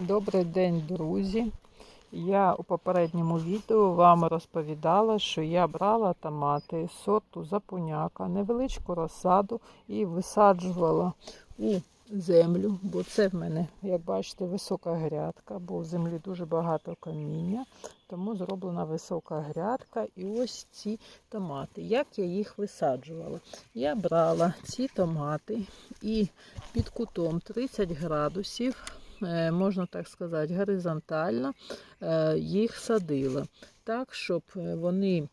Добрий день, друзі. Я у попередньому відео вам розповідала, що я брала томати сорту запуняка, невеличку розсаду і висаджувала у землю, бо це в мене, як бачите, висока грядка, бо в землі дуже багато каміння, тому зроблена висока грядка. І ось ці томати. Як я їх висаджувала? Я брала ці томати і під кутом 30 градусів можна так сказати, горизонтально е, їх садила, так, щоб е, вони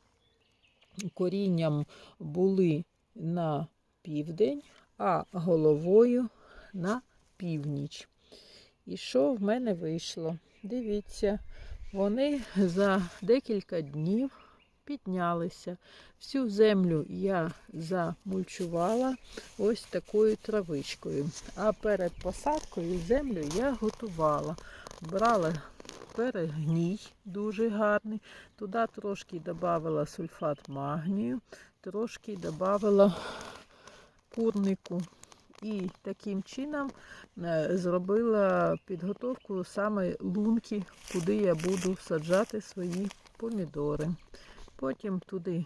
корінням були на південь, а головою на північ. І що в мене вийшло? Дивіться, вони за декілька днів піднялися. Всю землю я замульчувала ось такою травичкою. А перед посадкою землю я готувала. Брала перегній дуже гарний. Туди трошки додавала сульфат магнію, трошки додавала курнику. І таким чином е, зробила підготовку саме лунки, куди я буду саджати свої помідори. Потім туди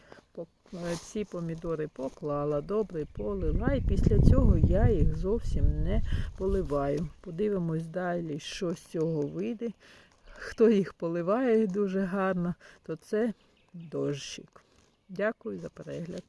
е, ці помідори поклала, добре полила, і після цього я їх зовсім не поливаю. Подивимось далі, що з цього вийде. Хто їх поливає дуже гарно, то це дощик. Дякую за перегляд.